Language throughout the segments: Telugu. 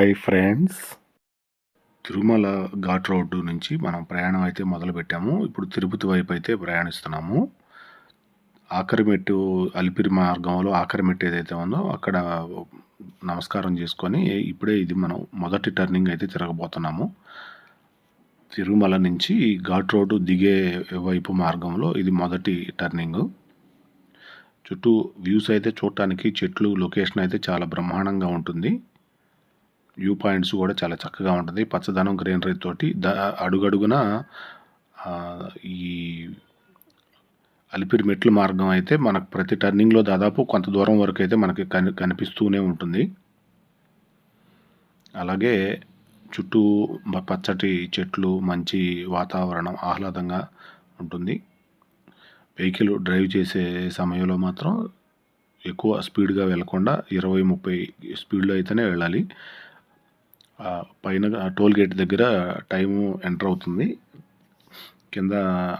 Hi friends Tirumala ghat road నుంచి మనం ప్రయాణం అయితే మొదలుపెట్టాము. ఇప్పుడు తిరుపతి వైపు అయితే ప్రయాణిస్తున్నాము. ఆఖరిమెట్టు అలిపిరి మార్గంలో ఆఖరిమెట్టు ఏదైతే ఉందో అక్కడ నమస్కారం చేసుకొని ఇప్పుడే ఇది మనం మొదటి టర్నింగ్ అయితే తిరగబోతున్నాము. తిరుమల నుంచి ఘాట్ రోడ్డు దిగే వైపు మార్గంలో ఇది మొదటి టర్నింగ్ చుట్టూ వ్యూస్ అయితే చూడటానికి చెట్లు లొకేషన్ అయితే చాలా బ్రహ్మాండంగా ఉంటుంది. వ్యూ పాయింట్స్ కూడా చాలా చక్కగా ఉంటుంది. పచ్చదనం గ్రీనరీ తోటి ద అడుగడుగున ఈ అలిపిరి మెట్ల మార్గం అయితే మనకు ప్రతి టర్నింగ్లో దాదాపు కొంత దూరం వరకు అయితే మనకి కని కనిపిస్తూనే ఉంటుంది. అలాగే చుట్టూ పచ్చటి చెట్లు మంచి వాతావరణం ఆహ్లాదంగా ఉంటుంది. వెహికల్ డ్రైవ్ చేసే సమయంలో మాత్రం ఎక్కువ స్పీడ్గా వెళ్ళకుండా ఇరవై ముప్పై స్పీడ్లో అయితేనే వెళ్ళాలి. పైన టోల్ గేట్ దగ్గర టైము ఎంటర్ అవుతుంది. కింద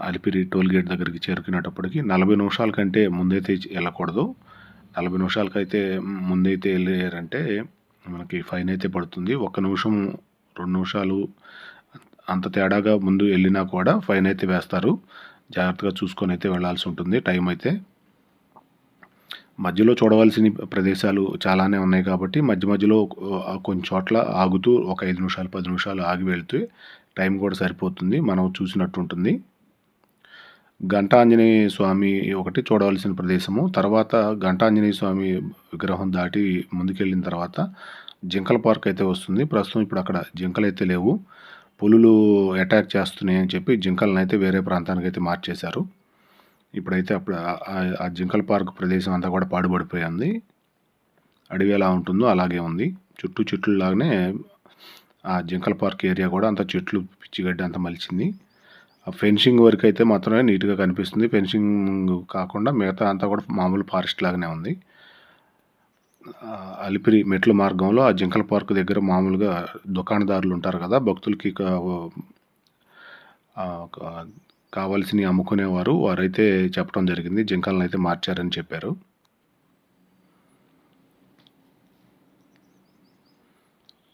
అలిపిరి టోల్ గేట్ దగ్గరికి చేరుకునేటప్పటికి నలభై నిమిషాల కంటే ముందైతే వెళ్ళకూడదు. నలభై నిమిషాలకైతే ముందైతే వెళ్ళారంటే మనకి ఫైన్ అయితే పడుతుంది. ఒక్క నిమిషం రెండు నిమిషాలు అంత తేడాగా ముందు వెళ్ళినా కూడా ఫైన్ అయితే వేస్తారు. జాగ్రత్తగా చూసుకొని అయితే వెళ్ళాల్సి ఉంటుంది టైం అయితే. మధ్యలో చూడవలసిన ప్రదేశాలు చాలానే ఉన్నాయి కాబట్టి మధ్య మధ్యలో కొన్ని చోట్ల ఆగుతూ ఒక ఐదు నిమిషాలు పది నిమిషాలు ఆగి వెళ్తే టైం కూడా సరిపోతుంది. మనం చూసినట్టు ఉంటుంది. ఘంటాంజనేయ స్వామి ఒకటి చూడవలసిన ప్రదేశము. తర్వాత ఘంటాంజనేయ స్వామి విగ్రహం దాటి ముందుకెళ్ళిన తర్వాత జింకల పార్క్ అయితే వస్తుంది. ప్రస్తుతం ఇప్పుడు అక్కడ జింకలు అయితే లేవు. పులులు అటాక్ చేస్తున్నాయి అని చెప్పి జింకలను అయితే వేరే ప్రాంతానికి అయితే మార్చేశారు. ఇప్పుడైతే అప్పుడు ఆ జింకల్ పార్క్ ప్రదేశం అంతా కూడా పాడుపడిపోయింది అడవి ఎలా ఉంటుందో అలాగే ఉంది. చుట్టూ చెట్లు లాగానే ఆ జింకల్ పార్క్ ఏరియా కూడా అంత చెట్లు పిచ్చిగడ్డి అంత మలిచింది. ఆ ఫెన్సింగ్ వరకు అయితే మాత్రమే నీట్గా కనిపిస్తుంది. ఫెన్సింగ్ కాకుండా మిగతా అంతా కూడా మామూలు ఫారెస్ట్ లాగానే ఉంది. అలిపిరి మెట్ల మార్గంలో ఆ జింకల పార్క్ దగ్గర మామూలుగా దుకాణదారులు ఉంటారు కదా భక్తులకి కావాల్సినవి అమ్ముకునేవారు. వారైతే చెప్పడం జరిగింది. జింకలను అయితే మార్చారని చెప్పారు.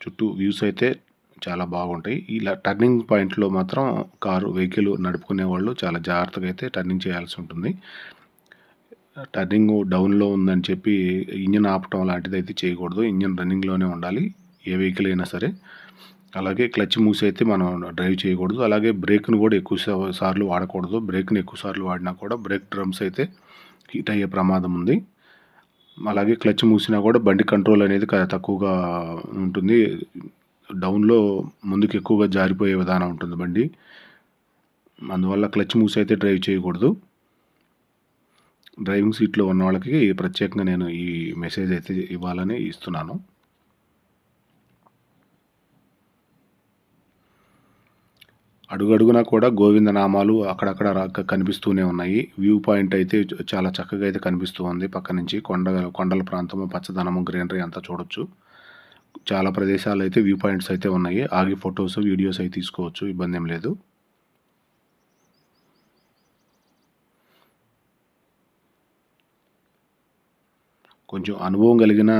చుట్టూ వ్యూస్ అయితే చాలా బాగుంటాయి. ఇలా టర్నింగ్ పాయింట్లో మాత్రం కారు వెహికల్ నడుపుకునే వాళ్ళు చాలా జాగ్రత్తగా అయితే టర్నింగ్ చేయాల్సి ఉంటుంది. టర్నింగ్ డౌన్లో ఉందని చెప్పి ఇంజన్ ఆపటం లాంటిది అయితే చేయకూడదు. ఇంజన్ రన్నింగ్లోనే ఉండాలి. ఏ వెహికల్ అయినా సరే. అలాగే క్లచ్ మూసి అయితే మనం డ్రైవ్ చేయకూడదు. అలాగే బ్రేక్ను కూడా ఎక్కువ సార్లు వాడకూడదు. బ్రేక్ని ఎక్కువ సార్లు వాడినా కూడా బ్రేక్ డ్రమ్స్ అయితే హీట్ అయ్యే ప్రమాదం ఉంది. అలాగే క్లచ్ మూసినా కూడా బండి కంట్రోల్ అనేది తక్కువగా ఉంటుంది. డౌన్లో ముందుకు ఎక్కువగా జారిపోయే విధానం ఉంటుంది బండి. అందువల్ల క్లచ్ మూసి అయితే డ్రైవ్ చేయకూడదు. డ్రైవింగ్ సీట్లో ఉన్న వాళ్ళకి ప్రత్యేకంగా నేను ఈ మెసేజ్ అయితే ఇవ్వాలని ఇస్తున్నాను. అడుగడుగునా కూడా గోవింద నామాలు అక్కడక్కడ కనిపిస్తూనే ఉన్నాయి. వ్యూ పాయింట్ అయితే చాలా చక్కగా అయితే కనిపిస్తూ ఉంది. పక్క నుంచి కొండ కొండల ప్రాంతము పచ్చదనము గ్రీనరీ అంతా చూడొచ్చు. చాలా ప్రదేశాలు అయితే వ్యూ పాయింట్స్ అయితే ఉన్నాయి. ఆగి ఫొటోస్ వీడియోస్ అయితే తీసుకోవచ్చు. ఇబ్బంది ఏం లేదు. కొంచెం అనుభవం కలిగిన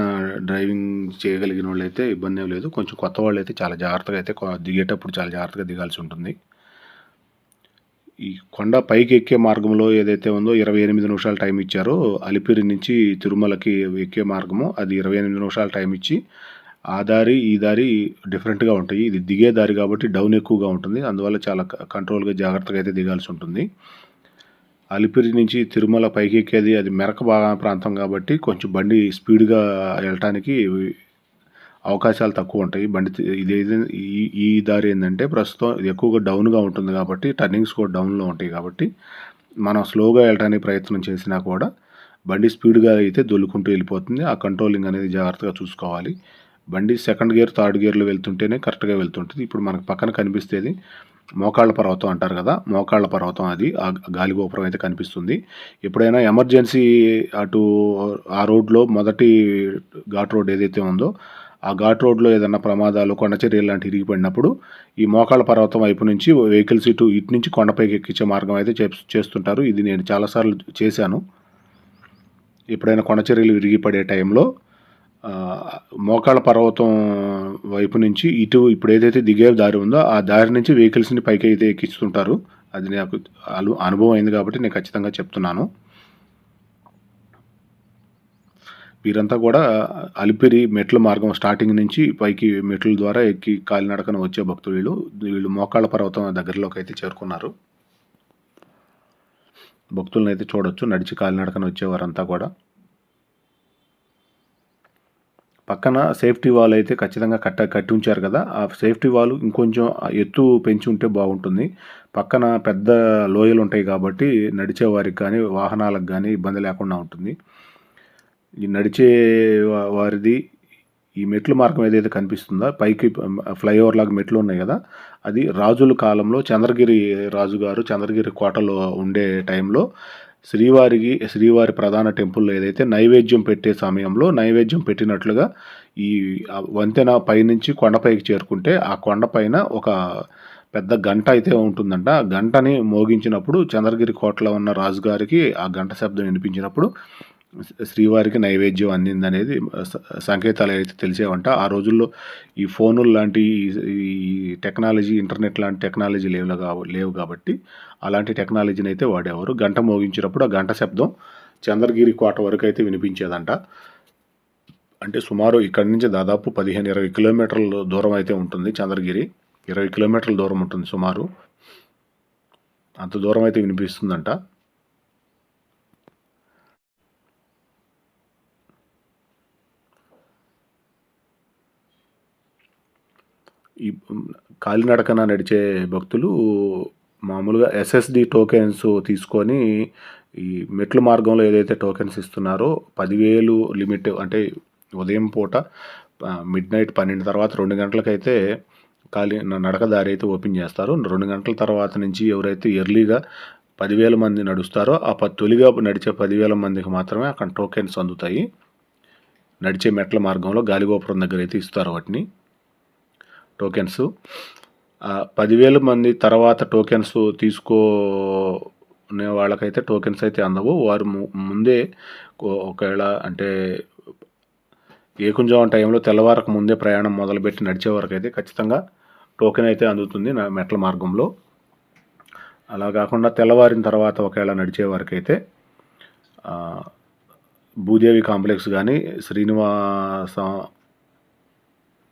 డ్రైవింగ్ చేయగలిగిన వాళ్ళు అయితే ఇబ్బంది ఏం లేదు. కొంచెం కొత్త వాళ్ళు అయితే చాలా జాగ్రత్తగా అయితే దిగేటప్పుడు చాలా జాగ్రత్తగా దిగాల్సి ఉంటుంది. ఈ కొండ పైకి ఎక్కే మార్గంలో ఏదైతే ఉందో ఇరవై ఎనిమిది నిమిషాలు టైం ఇచ్చారో అలిపిరి నుంచి తిరుమలకి ఎక్కే మార్గము అది ఇరవై ఎనిమిది నిమిషాలు టైం ఇచ్చి ఆ దారి ఈ దారి డిఫరెంట్గా ఉంటాయి. ఇది దిగే దారి కాబట్టి డౌన్ ఎక్కువగా ఉంటుంది. అందువల్ల చాలా కంట్రోల్గా జాగ్రత్తగా అయితే దిగాల్సి ఉంటుంది. అలిపిరి నుంచి తిరుమల పైకి ఎక్కేది అది మెరక బాగా ప్రాంతం కాబట్టి కొంచెం బండి స్పీడ్గా వెళ్ళటానికి అవకాశాలు తక్కువ ఉంటాయి. బండి ఇది ఈ ఈ దారి ఏంటంటే ప్రస్తుతం ఎక్కువగా డౌన్గా ఉంటుంది కాబట్టి టర్నింగ్స్ కూడా డౌన్లో ఉంటాయి కాబట్టి మనం స్లోగా వెళ్ళడానికి ప్రయత్నం చేసినా కూడా బండి స్పీడ్గా అయితే దొల్లుకుంటూ వెళ్ళిపోతుంది. ఆ కంట్రోలింగ్ అనేది జాగ్రత్తగా చూసుకోవాలి. బండి సెకండ్ గేర్ థర్డ్ గేర్లో వెళ్తుంటేనే కరెక్ట్గా వెళ్తుంటుంది. ఇప్పుడు మనకు పక్కన కనిపిస్తేది మోకాళ్ళ పర్వతం అంటారు కదా మోకాళ్ళ పర్వతం అది ఆ గాలిగోపురం అయితే కనిపిస్తుంది. ఎప్పుడైనా ఎమర్జెన్సీ అటు ఆ రోడ్లో మొదటి ఘాట్ రోడ్ ఏదైతే ఉందో ఆ ఘాట్ రోడ్లో ఏదైనా ప్రమాదాలు కొండచర్యలు లాంటి ఇరిగిపడినప్పుడు ఈ మోకాళ్ళ పర్వతం వైపు నుంచి వెహికల్స్ ఇటు ఇటు నుంచి కొండపైకి ఎక్కించే మార్గం అయితే చేస్తుంటారు. ఇది నేను చాలాసార్లు చేశాను. ఎప్పుడైనా కొండచర్యలు విరిగిపడే టైంలో మోకాళ్ళ పర్వతం వైపు నుంచి ఇటు ఇప్పుడు ఏదైతే దిగే దారి ఉందో ఆ దారి నుంచి వెహికల్స్ని పైకి అయితే ఎక్కిస్తుంటారు. అది నాకు అనుభవం అయింది కాబట్టి నేను ఖచ్చితంగా చెప్తున్నాను. వీరంతా కూడా అలిపిరి మెట్ల మార్గం స్టార్టింగ్ నుంచి పైకి మెట్ల ద్వారా ఎక్కి కాలినడకన వచ్చే భక్తులు వీళ్ళు. వీళ్ళు మోకాళ్ళ పర్వతం దగ్గరలోకి అయితే చేరుకున్నారు. భక్తులను అయితే చూడొచ్చు. నడిచి కాలినడకన వచ్చేవారంతా కూడా. పక్కన సేఫ్టీ వాల్ అయితే ఖచ్చితంగా కట్ట కట్టి ఉంచారు కదా ఆ సేఫ్టీ వాల్ ఇంకొంచెం ఎత్తు పెంచి ఉంటే బాగుంటుంది. పక్కన పెద్ద లోయలు ఉంటాయి కాబట్టి నడిచే వారికి కానీ వాహనాలకు కానీ ఇబ్బంది లేకుండా ఉంటుంది. ఈ నడిచే వారిది ఈ మెట్ల మార్గం ఏదైతే కనిపిస్తుందో పైకి ఫ్లైఓవర్ లాగా మెట్లు ఉన్నాయి కదా అది రాజుల కాలంలో చంద్రగిరి రాజుగారు చంద్రగిరి కోటలో ఉండే టైంలో శ్రీవారికి శ్రీవారి ప్రధాన టెంపుల్లో ఏదైతే నైవేద్యం పెట్టే సమయంలో నైవేద్యం పెట్టినట్లుగా ఈ వంతెన పైనుంచి కొండపైకి చేరుకుంటే ఆ కొండపైన ఒక పెద్ద గంట అయితే ఉంటుందంట. ఆ గంటని మోగించినప్పుడు చంద్రగిరి కోటలో ఉన్న రాజుగారికి ఆ గంట శబ్దం వినిపించినప్పుడు శ్రీవారికి నైవేద్యం అందిందనేది సంకేతాలు అయితే తెలిసేవంట. ఆ రోజుల్లో ఈ ఫోనులు లాంటి ఈ టెక్నాలజీ ఇంటర్నెట్ లాంటి టెక్నాలజీ లేవు లేవు కాబట్టి అలాంటి టెక్నాలజీని అయితే వాడేవారు. గంట మోగించినప్పుడు ఆ గంట శబ్దం చంద్రగిరి కోట వరకు అయితే వినిపించేదంట. అంటే సుమారు ఇక్కడి నుంచి దాదాపు పదిహేను ఇరవై కిలోమీటర్ల దూరం అయితే ఉంటుంది చంద్రగిరి. ఇరవై కిలోమీటర్ల దూరం ఉంటుంది సుమారు. అంత దూరం అయితే వినిపిస్తుందంట. ఈ కాలినడకన నడిచే భక్తులు మామూలుగా ఎస్ఎస్డి టోకెన్స్ తీసుకొని ఈ మెట్ల మార్గంలో ఏదైతే టోకెన్స్ ఇస్తున్నారో పదివేలు లిమిట్ అంటే ఉదయం పూట మిడ్ నైట్ పన్నెండు తర్వాత రెండు గంటలకైతే ఖాళీ నడక దారి అయితే ఓపెన్ చేస్తారు. రెండు గంటల తర్వాత నుంచి ఎవరైతే ఎర్లీగా పదివేల మంది నడుస్తారో ఆ తొలిగా నడిచే పదివేల మందికి మాత్రమే అక్కడ టోకెన్స్ అందుతాయి. నడిచే మెట్ల మార్గంలో గాలిగోపురం దగ్గర అయితే ఇస్తారు వాటిని. టోకెన్స్ పదివేల మంది తర్వాత టోకెన్స్ తీసుకునే వాళ్ళకైతే టోకెన్స్ అయితే అందవు. వారు ముందే ఒకవేళ అంటే ఏకుంజావం టైంలో తెల్లవారకు ముందే ప్రయాణం మొదలుపెట్టి నడిచే వరకు అయితే ఖచ్చితంగా టోకెన్ అయితే అందుతుంది నా మెట్ల మార్గంలో. అలా కాకుండా తెల్లవారిన తర్వాత ఒకవేళ నడిచే వరకు అయితే భూదేవి కాంప్లెక్స్ కానీ శ్రీనివాస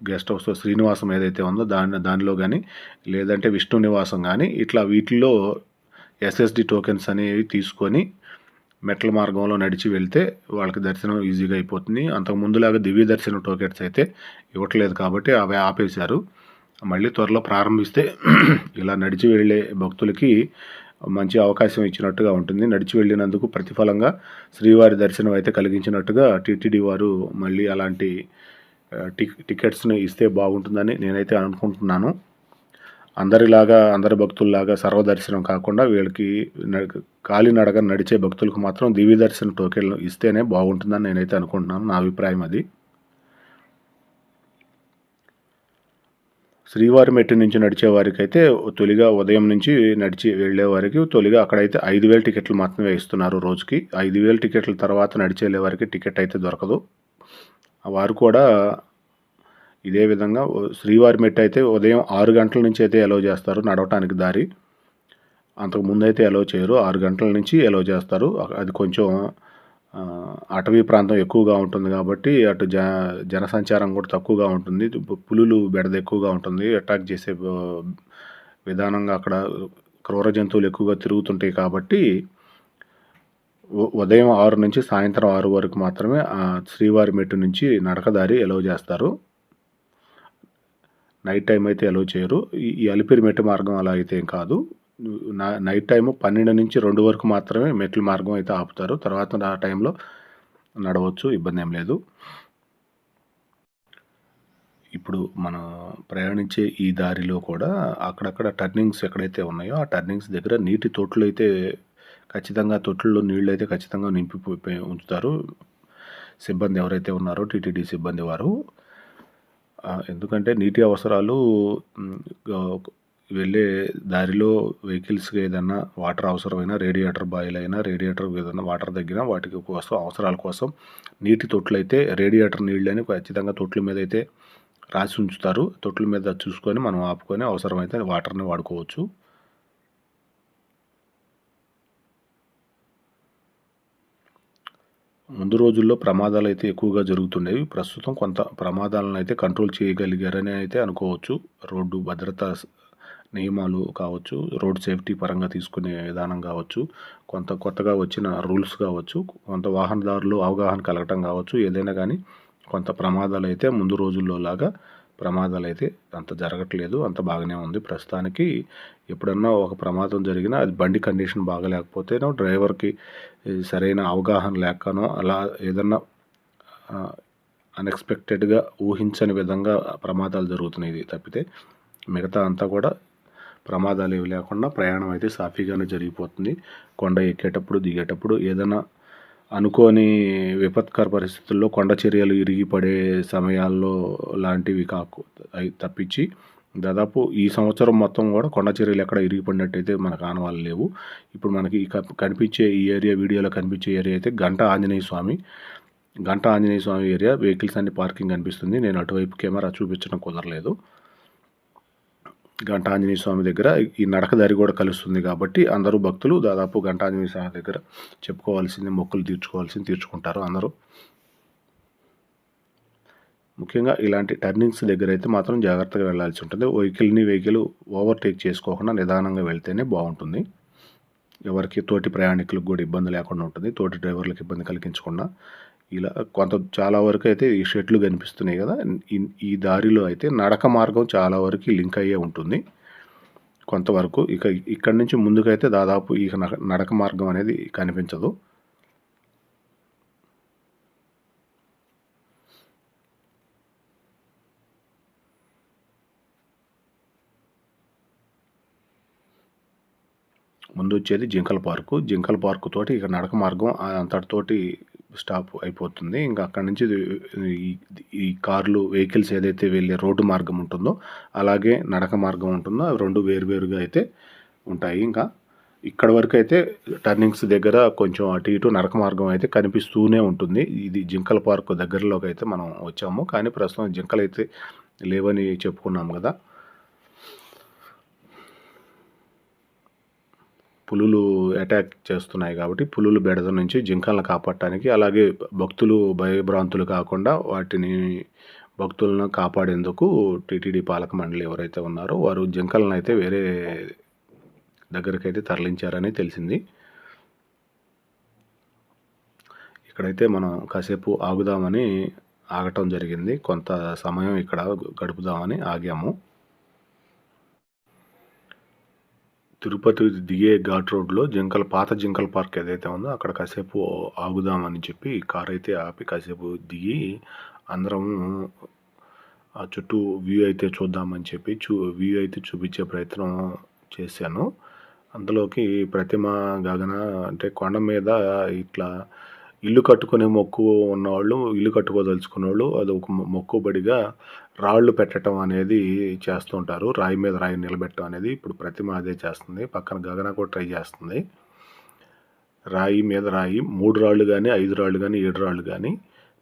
గెస్ట్ హౌస్ శ్రీనివాసం ఏదైతే ఉందో దాని దానిలో కానీ లేదంటే విష్ణు నివాసం కానీ ఇట్లా వీటిల్లో ఎస్ఎస్డి టోకెన్స్ అనేవి తీసుకొని మెట్ల మార్గంలో నడిచి వెళ్తే వాళ్ళకి దర్శనం ఈజీగా అయిపోతుంది. అంతకు ముందులాగా దివ్య దర్శనం టోకెన్స్ అయితే ఇవ్వట్లేదు కాబట్టి అవి ఆపేశారు. మళ్ళీ త్వరలో ప్రారంభిస్తే ఇలా నడిచి వెళ్ళే భక్తులకి మంచి అవకాశం ఇచ్చినట్టుగా ఉంటుంది. నడిచి వెళ్ళినందుకు ప్రతిఫలంగా శ్రీవారి దర్శనం అయితే కలిగించినట్టుగా టీటీడీ వారు మళ్ళీ అలాంటి టికెట్స్ని ఇస్తే బాగుంటుందని నేనైతే అనుకుంటున్నాను. అందరిలాగా అందరి భక్తుల్లాగా సర్వదర్శనం కాకుండా వీళ్ళకి కాలినడక నడిచే భక్తులకు మాత్రం దివ్య దర్శన టోకెన్లు ఇస్తేనే బాగుంటుందని నేనైతే అనుకుంటున్నాను. నా అభిప్రాయం అది. శ్రీవారి మెట్టు నుంచి నడిచే వారికి అయితే తొలిగా ఉదయం నుంచి నడిచి వెళ్ళే వారికి తొలిగా అక్కడైతే ఐదు వేల టికెట్లు మాత్రమే ఇస్తున్నారు రోజుకి. ఐదు వేల టికెట్ల తర్వాత నడిచే వారికి టికెట్ అయితే దొరకదు. వారు కూడా ఇదే విధంగా శ్రీవారి మెట్టు అయితే ఉదయం ఆరు గంటల నుంచి అయితే ఎలో చేస్తారు నడవటానికి దారి. అంతకు ముందు అయితే ఎలో చేయరు. ఆరు గంటల నుంచి ఎలో చేస్తారు. అది కొంచెం అటవీ ప్రాంతం ఎక్కువగా ఉంటుంది కాబట్టి అటు జ జనసంచారం కూడా తక్కువగా ఉంటుంది. పులులు బెడద ఎక్కువగా ఉంటుంది. అటాక్ చేసే విధానంగా అక్కడ క్రూర జంతువులు ఎక్కువగా తిరుగుతుంటాయి కాబట్టి ఉదయం ఆరు నుంచి సాయంత్రం ఆరు వరకు మాత్రమే శ్రీవారి మెట్టు నుంచి నడకదారి ఎలవ్ చేస్తారు. నైట్ టైం అయితే ఎలవ్ చేయరు. ఈ అలిపిరి మెట్టు మార్గం అలా అయితే ఏం కాదు. నైట్ టైము పన్నెండు నుంచి రెండు వరకు మాత్రమే మెట్ల మార్గం అయితే ఆపుతారు. తర్వాత ఆ టైంలో నడవచ్చు ఇబ్బంది ఏం లేదు. ఇప్పుడు మనం ప్రయాణించే ఈ దారిలో కూడా అక్కడక్కడ టర్నింగ్స్ ఎక్కడైతే ఉన్నాయో ఆ టర్నింగ్స్ దగ్గర నీటి తోటలు అయితే ఖచ్చితంగా తొట్టుల్లో నీళ్ళు అయితే ఖచ్చితంగా నింపి ఉంచుతారు. సిబ్బంది ఎవరైతే ఉన్నారో టీటీడీ సిబ్బంది వారు. ఎందుకంటే నీటి అవసరాలు వెళ్ళే దారిలో వెహికల్స్కి ఏదన్నా వాటర్ అవసరమైనా రేడియేటర్ బాయిల్ అయినా రేడియేటర్ ఏదైనా వాటర్ తగ్గినా వాటికి కోసం అవసరాల కోసం నీటి తొట్లు అయితే రేడియేటర్ నీళ్ళని ఖచ్చితంగా తొట్ల మీద అయితే రాసి ఉంచుతారు. తొట్ల మీద చూసుకొని మనం ఆపుకొని అవసరమైతే వాటర్ని వాడుకోవచ్చు. ముందు రోజుల్లో ప్రమాదాలు అయితే ఎక్కువగా జరుగుతుండేవి. ప్రస్తుతం కొంత ప్రమాదాలను అయితే కంట్రోల్ చేయగలిగారని అయితే అనుకోవచ్చు. రోడ్డు భద్రతా నియమాలు కావచ్చు రోడ్ సేఫ్టీ పరంగా తీసుకునే విధానం కావచ్చు కొంత కొత్తగా వచ్చిన రూల్స్ కావచ్చు కొంత వాహనదారులు అవగాహన కలగటం కావచ్చు ఏదైనా కానీ కొంత ప్రమాదాలు అయితే ముందు రోజుల్లో లాగా ప్రమాదాలు అయితే అంత జరగట్లేదు అంత బాగానే ఉంది. ప్రస్తుతానికి ఎప్పుడన్నా ఒక ప్రమాదం జరిగినా అది బండి కండిషన్ బాగలేకపోతేనో డ్రైవర్కి సరైన అవగాహన లేకనో అలా ఏదన్నా అన్ఎక్స్పెక్టెడ్గా ఊహించని విధంగా ప్రమాదాలు జరుగుతున్నాయి తప్పితే మిగతా అంతా కూడా ప్రమాదాలు ఏవి లేకుండా ప్రయాణం అయితే సాఫీగానే జరిగిపోతుంది. కొండ ఎక్కేటప్పుడు దిగేటప్పుడు ఏదైనా అనుకోని విపత్కర పరిస్థితుల్లో కొండ చర్యలు ఇరిగి పడే సమయాల్లో లాంటివి కాకు అవి తప్పించి దాదాపు ఈ సంవత్సరం మొత్తం కూడా కొండ చర్యలు ఎక్కడ ఇరిగిపడినట్టయితే మనకు ఆనవాళ్ళు లేవు. ఇప్పుడు మనకి కనిపించే ఈ ఏరియా వీడియోలో కనిపించే ఏరియా అయితే గంట ఆంజనేయ స్వామి. గంట ఆంజనేయ స్వామి ఏరియా వెహికల్స్ అన్ని పార్కింగ్ కనిపిస్తుంది. నేను అటువైపు కెమెరా చూపించడం కుదరలేదు. ఘంటాంజనేయ స్వామి దగ్గర ఈ నడక దారి కూడా కలుస్తుంది కాబట్టి అందరూ భక్తులు దాదాపు ఘంటాంజనేయ స్వామి దగ్గర చెప్పుకోవాల్సింది మొక్కులు తీర్చుకోవాల్సింది తీర్చుకుంటారు అందరూ. ముఖ్యంగా ఇలాంటి టర్నింగ్స్ దగ్గర అయితే మాత్రం జాగ్రత్తగా వెళ్ళాల్సి ఉంటుంది. వెహికల్ని వెహికల్ ఓవర్టేక్ చేసుకోకుండా నిదానంగా వెళ్తేనే బాగుంటుంది. ఎవరికి తోటి ప్రయాణికులకు కూడా ఇబ్బంది లేకుండా ఉంటుంది. తోటి డ్రైవర్లకు ఇబ్బంది కలిగించకుండా ఇలా కొంత చాలా వరకు అయితే ఈ షెట్లు కనిపిస్తున్నాయి కదా. ఈ దారిలో అయితే నడక మార్గం చాలా వరకు లింక్ అయ్యే ఉంటుంది. కొంతవరకు ఇక ఇక్కడి నుంచి ముందుకైతే దాదాపు ఈ నడక మార్గం అనేది కనిపించదు. ముందు వచ్చేది జింకల పార్కు. జింకల పార్కు తోటి ఇక నడక మార్గం అంతటితోటి స్టాప్ అయిపోతుంది. ఇంకా అక్కడి నుంచి ఈ కార్లు వెహికల్స్ ఏదైతే వెళ్ళే రోడ్డు మార్గం ఉంటుందో అలాగే నడక మార్గం ఉంటుందో అవి రెండు వేరువేరుగా అయితే ఉంటాయి. ఇంకా ఇక్కడ వరకు అయితే టర్నింగ్స్ దగ్గర కొంచెం అటు ఇటు నడక మార్గం అయితే కనిపిస్తూనే ఉంటుంది. ఇది జింకల పార్క్ దగ్గరలోకి అయితే మనం వచ్చాము. కానీ ప్రస్తుతం జింకలు అయితే లేవని చెప్పుకున్నాం కదా. పులులు అటాక్ చేస్తున్నాయి కాబట్టి పులులు బెడద నుంచి జింకలను కాపాడటానికి అలాగే భక్తులు భయభ్రాంతులు కాకుండా వాటిని భక్తులను కాపాడేందుకు టీటీడీ పాలక మండలి ఎవరైతే ఉన్నారో వారు జింకలను అయితే వేరే దగ్గరకైతే తరలించారని తెలిసింది. ఇక్కడైతే మనం కాసేపు ఆగుదామని ఆగటం జరిగింది. కొంత సమయం ఇక్కడ గడుపుదామని ఆగాము. తిరుపతి దిగే ఘాట్ రోడ్లో జింకల పాత జింకల పార్క్ ఏదైతే ఉందో అక్కడ కాసేపు ఆగుదామని చెప్పి కార్ అయితే ఆపి కాసేపు దిగి అందరం ఆ చుట్టూ వ్యూ అయితే చూద్దామని చెప్పి చూ వ్యూ అయితే చూపించే ప్రయత్నం చేశాను. అందులోకి ప్రతిమ గగన అంటే కొండ మీద ఇట్లా ఇల్లు కట్టుకునే మొక్కు ఉన్నవాళ్ళు ఇల్లు కట్టుకోదలుచుకున్న వాళ్ళు అది ఒక మొక్కుబడిగా రాళ్ళు పెట్టడం అనేది చేస్తుంటారు. రాయి మీద రాయి నిలబెట్టడం అనేది ఇప్పుడు ప్రతిమ అదే చేస్తుంది. పక్కన గగన కూడా ట్రై చేస్తుంది. రాయి మీద రాయి మూడు రాళ్ళు కానీ ఐదు రాళ్ళు కానీ ఏడు రాళ్ళు కానీ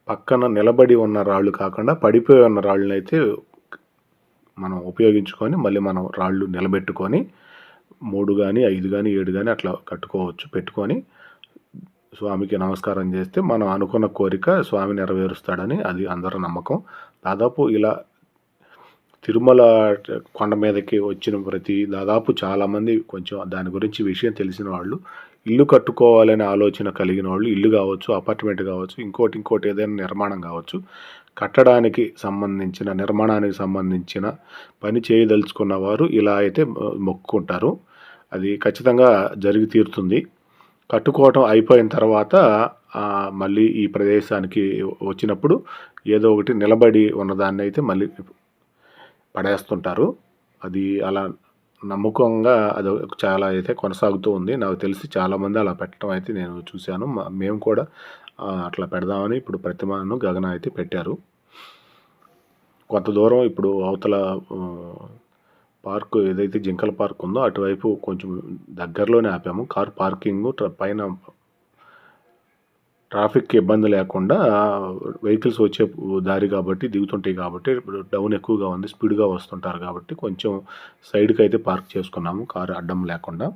పక్కన నిలబడి ఉన్న రాళ్ళు కాకుండా పడిపోయి ఉన్న రాళ్ళని అయితే మనం ఉపయోగించుకొని మళ్ళీ మనం రాళ్ళు నిలబెట్టుకొని మూడు కానీ ఐదు కానీ ఏడు కానీ అట్లా కట్టుకోవచ్చు పెట్టుకొని స్వామికి నమస్కారం చేస్తే మనం అనుకున్న కోరిక స్వామి నెరవేరుస్తాడని అది అందరి నమ్మకం. దాదాపు ఇలా తిరుమల కొండ మీదకి వచ్చిన ప్రతి దాదాపు చాలామంది కొంచెం దాని గురించి విషయం తెలిసిన వాళ్ళు ఇల్లు కట్టుకోవాలనే ఆలోచన కలిగిన వాళ్ళు ఇల్లు కావచ్చు అపార్ట్మెంట్ కావచ్చు ఇంకోటి ఇంకోటి ఏదైనా నిర్మాణం కావచ్చు కట్టడానికి సంబంధించిన నిర్మాణానికి సంబంధించిన పని చేయదలుచుకున్న వారు ఇలా అయితే మొక్కుకుంటారు. అది ఖచ్చితంగా జరిగి తీరుతుంది. కట్టుకోవటం అయిపోయిన తర్వాత మళ్ళీ ఈ ప్రదేశానికి వచ్చినప్పుడు ఏదో ఒకటి నిలబడి ఉన్నదాన్ని అయితే మళ్ళీ పడేస్తుంటారు. అది అలా నమ్మకంగా అది చాలా అయితే కొనసాగుతూ ఉంది. నాకు తెలిసి చాలామంది అలా పెట్టడం అయితే నేను చూశాను. మేము కూడా అట్లా పెడదామని ఇప్పుడు ప్రతిమను గగన అయితే పెట్టారు. కొంత దూరం ఇప్పుడు అవతల పార్క్ ఏదైతే జింకల పార్క్ ఉందో అటువైపు కొంచెం దగ్గరలోనే ఆపాము. కార్ పార్కింగ్ పైన ట్రాఫిక్ ఇబ్బంది లేకుండా వెహికల్స్ వచ్చే దారి కాబట్టి దిగుతుంటాయి కాబట్టి డౌన్ ఎక్కువగా ఉంది స్పీడ్గా వస్తుంటారు కాబట్టి కొంచెం సైడ్కి అయితే పార్క్ చేసుకున్నాము కారు అడ్డం లేకుండా.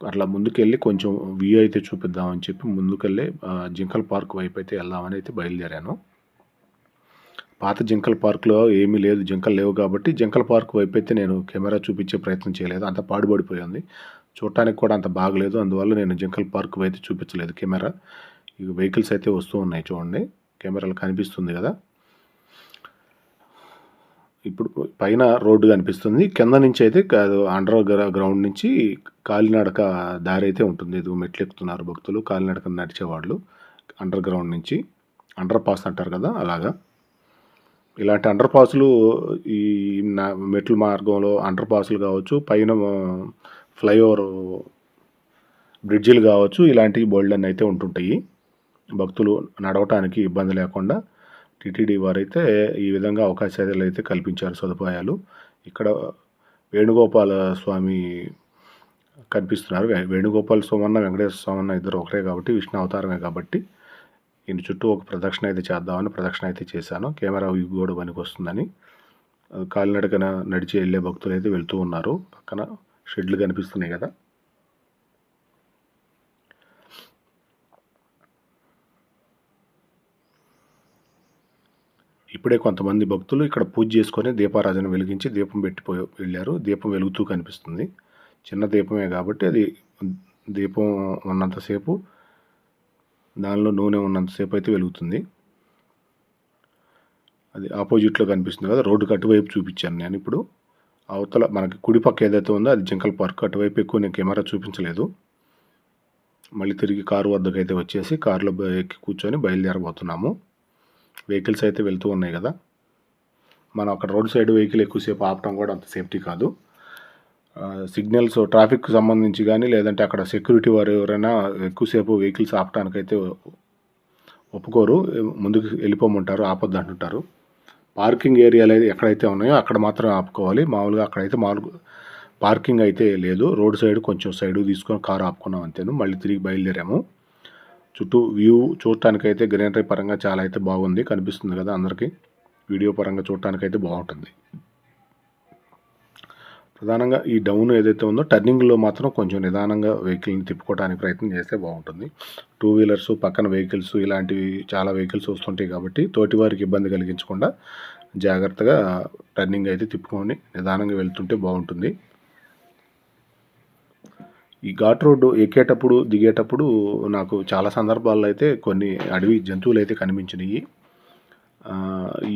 అట్లా ముందుకెళ్ళి కొంచెం వ్యూ అయితే చూపిద్దామని చెప్పి ముందుకెళ్ళి జింకల్ పార్క్ వైపు అయితే వెళ్దామని అయితే బయలుదేరాను. పాత జింకల్ పార్క్లో ఏమీ లేదు జింకలు లేవు కాబట్టి జింకల్ పార్క్ వైపు అయితే నేను కెమెరా చూపించే ప్రయత్నం చేయలేదు. అంత పాడుపడిపోయింది చూడటానికి కూడా అంత బాగలేదు. అందువల్ల నేను జింకల్ పార్క్ అయితే చూపించలేదు కెమెరా. ఇక వెహికల్స్ అయితే వస్తూ ఉన్నాయి చూడండి. కెమెరాలు కనిపిస్తుంది కదా. ఇప్పుడు పైన రోడ్డు కనిపిస్తుంది. కింద నుంచి అయితే అండర్ గ్రౌండ్ నుంచి కాలినడక దారి అయితే ఉంటుంది. ఇది మెట్లు ఎక్కుతున్నారు భక్తులు. కాలినడక నడిచేవాళ్ళు అండర్ గ్రౌండ్ నుంచి. అండర్ పాస్ అంటారు కదా అలాగా. ఇలాంటి అండర్ పాసులు ఈ మెట్ల మార్గంలో అండర్ పాసులు కావచ్చు పైన ఫ్లైఓవర్ బ్రిడ్జిలు కావచ్చు ఇలాంటి బోల్డ్ అయితే ఉంటుంటాయి. భక్తులు నడవటానికి ఇబ్బంది లేకుండా టీటీడీ వారైతే ఈ విధంగా అవకాశాలు అయితే కల్పించారు సదుపాయాలు. ఇక్కడ వేణుగోపాల స్వామి కనిపిస్తున్నారు. వేణుగోపాల స్వామన్న వెంకటేశ్వర స్వామన్న ఇద్దరు ఒకరే కాబట్టి విష్ణు అవతారమే కాబట్టి ఈయన చుట్టూ ఒక ప్రదక్షిణ అయితే చేద్దామని ప్రదక్షిణ అయితే చేశాను. కెమెరా వ్యూ కూడా పనికి వస్తుందని. కాలినడకన నడిచి వెళ్ళే భక్తులు అయితే వెళ్తూ ఉన్నారు. పక్కన షెడ్లు కనిపిస్తున్నాయి కదా. ఇప్పుడే కొంతమంది భక్తులు ఇక్కడ పూజ చేసుకొని దీపారాజన వెలిగించి దీపం పెట్టిపోయి వెళ్ళారు. దీపం వెలుగుతూ కనిపిస్తుంది. చిన్న దీపమే కాబట్టి అది దీపం ఉన్నంతసేపు దానిలో నూనె ఉన్నంతసేపు అయితే వెలుగుతుంది. అది ఆపోజిట్లో కనిపిస్తుంది కదా రోడ్డుకి అటువైపు చూపించాను నేను ఇప్పుడు. అవతల మనకి కుడి పక్క ఏదైతే ఉందో అది జింకల్ పార్క్ అటువైపు ఎక్కువ నేను కెమెరా చూపించలేదు. మళ్ళీ తిరిగి కారు వద్దకు అయితే వచ్చేసి కారులో ఎక్కి కూర్చొని బయలుదేరబోతున్నాము. వెహికల్స్ అయితే వెళ్తూ ఉన్నాయి కదా. మనం అక్కడ రోడ్ సైడ్ వెహికల్ ఎక్కువసేపు ఆపటం కూడా అంత సేఫ్టీ కాదు. సిగ్నల్స్ ట్రాఫిక్ సంబంధించి కానీ లేదంటే అక్కడ సెక్యూరిటీ వారు ఎవరైనా ఎక్కువసేపు వెహికల్స్ ఆపటానికైతే ఒప్పుకోరు. ముందుకు వెళ్ళిపోమంటారు ఆపొద్దు అంటుంటారు పార్కింగ్ ఏరియాలు అయితే ఎక్కడైతే ఉన్నాయో అక్కడ మాత్రం ఆపుకోవాలి. మామూలుగా అక్కడైతే మామూలు పార్కింగ్ అయితే లేదు. రోడ్ సైడ్ కొంచెం సైడ్ తీసుకొని కారు ఆపుకున్నాం అంతేను. మళ్ళీ తిరిగి బయలుదేరాము. చుట్టూ వ్యూ చూడటానికైతే గ్రీనరీ పరంగా చాలా అయితే బాగుంది. కనిపిస్తుంది కదా అందరికీ. వీడియో పరంగా చూడటానికైతే బాగుంటుంది. ప్రధానంగా ఈ డౌన్ ఏదైతే ఉందో టర్నింగ్లో మాత్రం కొంచెం నిదానంగా వెహికల్ని తిప్పుకోవడానికి ప్రయత్నం చేస్తే బాగుంటుంది. టూ వీలర్స్ పక్కన వెహికల్స్ ఇలాంటివి చాలా వెహికల్స్ వస్తుంటాయి కాబట్టి తోటి వారికి ఇబ్బంది కలిగించకుండా జాగ్రత్తగా టర్నింగ్ అయితే తిప్పుకొని నిదానంగా వెళ్తుంటే బాగుంటుంది. ఈ ఘాట్ రోడ్డు ఎక్కేటప్పుడు దిగేటప్పుడు నాకు చాలా సందర్భాల్లో అయితే కొన్ని అడవి జంతువులు అయితే కనిపించినాయి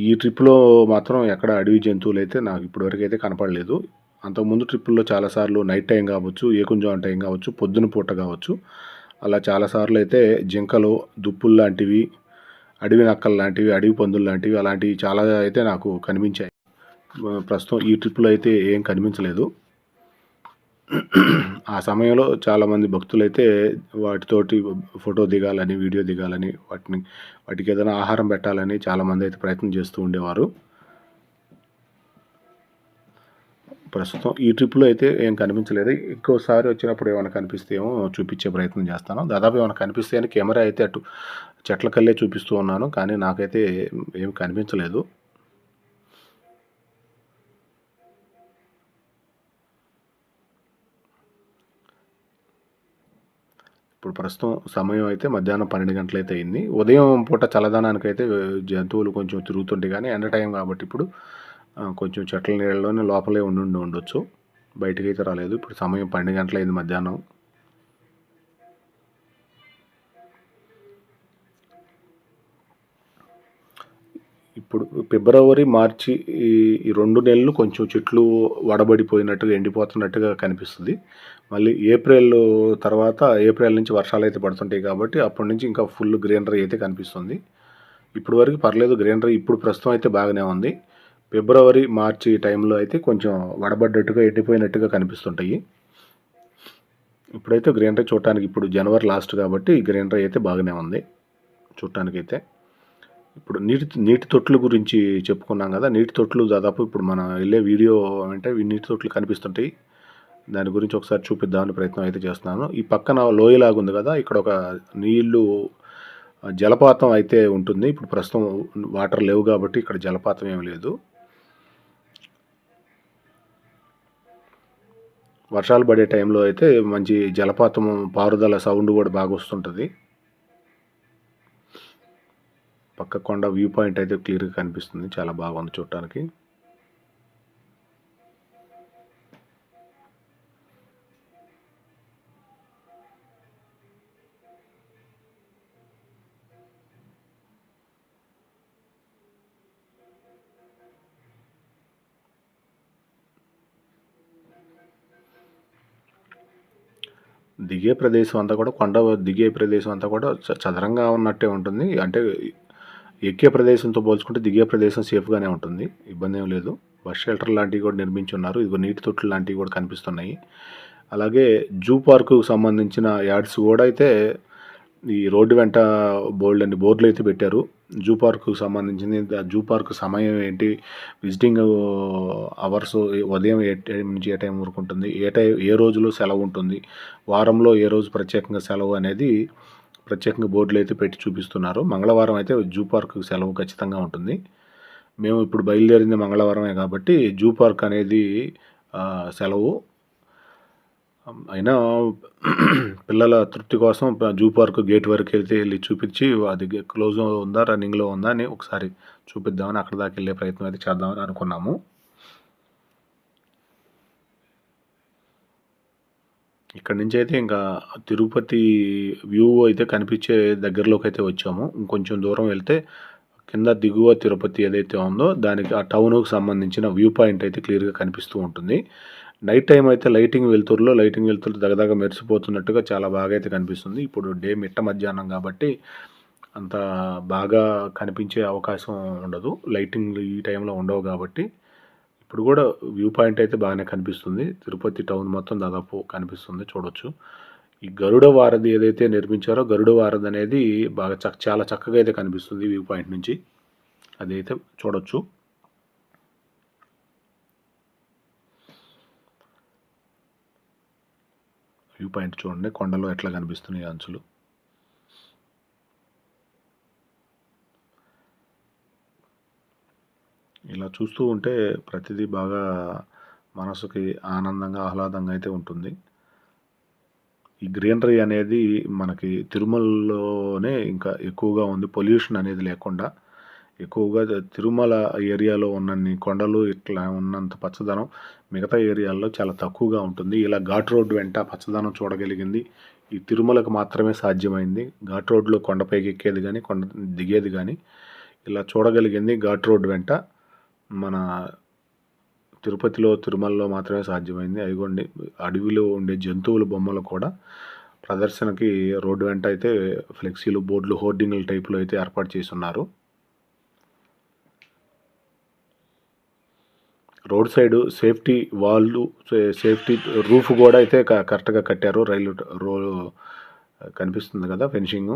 ఈ ట్రిప్లో మాత్రం ఎక్కడ అడవి జంతువులు అయితే నాకు ఇప్పటివరకు అయితే కనపడలేదు. అంతకుముందు ట్రిప్పుల్లో చాలాసార్లు నైట్ టైం కావచ్చు ఏకుంజాం టైం కావచ్చు పొద్దున పూట కావచ్చు. అలా చాలాసార్లు అయితే జింకలు దుప్పులు లాంటివి అడవి నక్కలు లాంటివి అడవి పందులు లాంటివి అలాంటివి చాలా అయితే నాకు కనిపించాయి. ప్రస్తుతం ఈ ట్రిప్లో అయితే ఏం కనిపించలేదు. ఆ సమయంలో చాలామంది భక్తులైతే వాటితోటి ఫోటో దిగాలని వీడియో దిగాలని వాటిని వాటికి ఏదైనా ఆహారం పెట్టాలని చాలామంది అయితే ప్రయత్నం చేస్తూ ఉండేవారు. ప్రస్తుతం ఈ ట్రిప్లో అయితే ఏం కనిపించలేదు. ఇంకోసారి వచ్చినప్పుడు ఏమైనా కనిపిస్తే ఏమో చూపించే ప్రయత్నం చేస్తాను. దాదాపు ఏమైనా కనిపిస్తే అని కెమెరా అయితే అటు చెట్లకల్లే చూపిస్తూ ఉన్నాను. కానీ నాకైతే ఏమి కనిపించలేదు. ఇప్పుడు ప్రస్తుతం సమయం అయితే మధ్యాహ్నం పన్నెండు గంటలు అయితే అయింది. ఉదయం పూట చల్లదనానికి అయితే జంతువులు కొంచెం తిరుగుతుంటాయి కానీ ఎండ టైం కాబట్టి ఇప్పుడు కొంచెం చెట్ల నీళ్ళలోనే లోపలే ఉండి ఉండొచ్చు. బయటికి అయితే రాలేదు. ఇప్పుడు సమయం పన్నెండు గంటల అయింది మధ్యాహ్నం. ఇప్పుడు ఫిబ్రవరి మార్చి ఈ ఈ రెండు నెలలు కొంచెం చెట్లు వడబడిపోయినట్టుగా ఎండిపోతున్నట్టుగా కనిపిస్తుంది. మళ్ళీ ఏప్రిల్ తర్వాత ఏప్రిల్ నుంచి వర్షాలు అయితే పడుతుంటాయి కాబట్టి అప్పటి నుంచి ఇంకా ఫుల్ గ్రీనరీ అయితే కనిపిస్తుంది. ఇప్పుడు వరకు పర్లేదు గ్రీనరీ ఇప్పుడు ప్రస్తుతం అయితే బాగానే ఉంది. ఫిబ్రవరి మార్చి టైంలో అయితే కొంచెం వడబడ్డట్టుగా ఎండిపోయినట్టుగా కనిపిస్తుంటాయి. ఇప్పుడైతే గ్రీనరీ చూడటానికి ఇప్పుడు జనవరి లాస్ట్ కాబట్టి గ్రీనరీ అయితే బాగానే ఉంది చూడటానికైతే. ఇప్పుడు నీటి నీటి తొట్లు గురించి చెప్పుకున్నాం కదా నీటి తొట్లు దాదాపు ఇప్పుడు మనం వెళ్ళే వీడియో అంటే నీటి తొట్లు కనిపిస్తుంటాయి. దాని గురించి ఒకసారి చూపిద్దామని ప్రయత్నం అయితే చేస్తున్నాను. ఈ పక్కన లోయలాగా ఉంది కదా ఇక్కడ ఒక నీళ్ళు జలపాతం అయితే ఉంటుంది. ఇప్పుడు ప్రస్తుతం వాటర్ లేవు కాబట్టి ఇక్కడ జలపాతం ఏమి లేదు. వర్షాలు పడే టైంలో అయితే మంచి జలపాతం పారుదల సౌండ్ కూడా బాగా వస్తుంటుంది. పక్క కొండ వ్యూ పాయింట్ అయితే క్లియర్గా కనిపిస్తుంది. చాలా బాగుంది చూడటానికి. దిగే ప్రదేశం అంతా కూడా కొండ దిగే ప్రదేశం అంతా కూడా చ- చదరంగా ఉన్నట్టే ఉంటుంది. అంటే ఎక్కే ప్రదేశంతో పోల్చుకుంటే దిగే ప్రదేశం సేఫ్గానే ఉంటుంది. ఇబ్బంది ఏం లేదు. బస్ షెల్టర్ లాంటివి కూడా నిర్మించి ఉన్నారు. ఇదిగో నీటి తొట్లు లాంటివి కూడా కనిపిస్తున్నాయి. అలాగే జూ పార్కు సంబంధించిన యాడ్స్ కూడా అయితే ఈ రోడ్డు వెంట బోల్డ్ అని బోర్డులు అయితే పెట్టారు. జూ పార్కు సంబంధించింది. జూ పార్క్ సమయం ఏంటి? విజిటింగ్ అవర్స్ ఉదయం ఏ టైం నుంచి ఏ టైం వరకు ఉంటుంది? ఏ టైం ఏ రోజులో సెలవు ఉంటుంది? వారంలో ఏ రోజు ప్రత్యేకంగా సెలవు అనేది ప్రత్యేకంగా బోర్డులు అయితే పెట్టి చూపిస్తున్నారు. మంగళవారం అయితే జూ పార్క్ సెలవు ఖచ్చితంగా ఉంటుంది. మేము ఇప్పుడు బయలుదేరింది మంగళవారమే కాబట్టి జూ పార్క్ అనేది సెలవు. Um, అయినా పిల్లల తృప్తి కోసం జూ పార్క్ గేట్ వరకు వెళ్తే వెళ్ళి చూపించి అది క్లోజ్ ఉందా రన్నింగ్లో ఉందా అని ఒకసారి చూపిద్దామని అక్కడ దాకా వెళ్ళే ప్రయత్నం అయితే చేద్దామని అనుకున్నాము. ఇక్కడ నుంచి అయితే ఇంకా తిరుపతి వ్యూ అయితే కనిపించే దగ్గరలోకి అయితే వచ్చాము. ఇంకొంచెం దూరం వెళ్తే కింద దిగువ తిరుపతి ఏదైతే ఉందో దానికి ఆ టౌన్కి సంబంధించిన వ్యూ పాయింట్ అయితే క్లియర్గా కనిపిస్తూ ఉంటుంది. నైట్ టైం అయితే లైటింగ్ వెలుతురులో లైటింగ్ వెలుతురు దగదగ మెరిసిపోతున్నట్టుగా చాలా బాగా అయితే కనిపిస్తుంది. ఇప్పుడు డే మిట్ట మధ్యాహ్నం కాబట్టి అంత బాగా కనిపించే అవకాశం ఉండదు. లైటింగ్ ఈ టైంలో ఉండవు కాబట్టి ఇప్పుడు కూడా వ్యూ పాయింట్ అయితే బాగానే కనిపిస్తుంది. తిరుపతి టౌన్ మొత్తం దాదాపు కనిపిస్తుంది చూడొచ్చు. ఈ గరుడ వారధి ఏదైతే నిర్మించారో గరుడ వారధి అనేది బాగా చక్ చాలా చక్కగా అయితే కనిపిస్తుంది వ్యూ పాయింట్ నుంచి. అది అయితే చూడొచ్చు. వ్యూ పాయింట్ చూడండి. కొండలో ఎట్లా కనిపిస్తున్నాయి అంచులు. ఇలా చూస్తూ ఉంటే ప్రతిదీ బాగా మనసుకి ఆనందంగా ఆహ్లాదంగా అయితే ఉంటుంది. ఈ గ్రీనరీ అనేది మనకి తిరుమలలోనే ఇంకా ఎక్కువగా ఉంది. పొల్యూషన్ అనేది లేకుండా ఎక్కువగా తిరుమల ఏరియాలో ఉన్నన్ని కొండలు ఇట్లా ఉన్నంత పచ్చదనం మిగతా ఏరియాల్లో చాలా తక్కువగా ఉంటుంది. ఇలా ఘాట్ రోడ్ వెంట పచ్చదనం చూడగలిగింది. ఈ తిరుమలకు మాత్రమే సాధ్యమైంది. ఘాట్ రోడ్లో కొండపైకి ఎక్కేది కానీ కొండ దిగేది కానీ ఇలా చూడగలిగింది ఘాట్ రోడ్ వెంట. మన తిరుపతిలో తిరుమలలో మాత్రమే సాధ్యమైంది. అయిగోండి అడవిలో ఉండే జంతువుల బొమ్మలు కూడా ప్రదర్శనకి రోడ్డు వెంట అయితే ఫ్లెక్సీలు బోర్డులు హోర్డింగ్ల టైపులో అయితే ఏర్పాటు చేసి ఉన్నారు. రోడ్ సైడ్ సేఫ్టీ వాళ్ళు సేఫ్టీ రూఫ్ కూడా అయితే కరెక్ట్గా కట్టారు. రైలు రో కనిపిస్తుంది కదా ఫెన్సింగ్.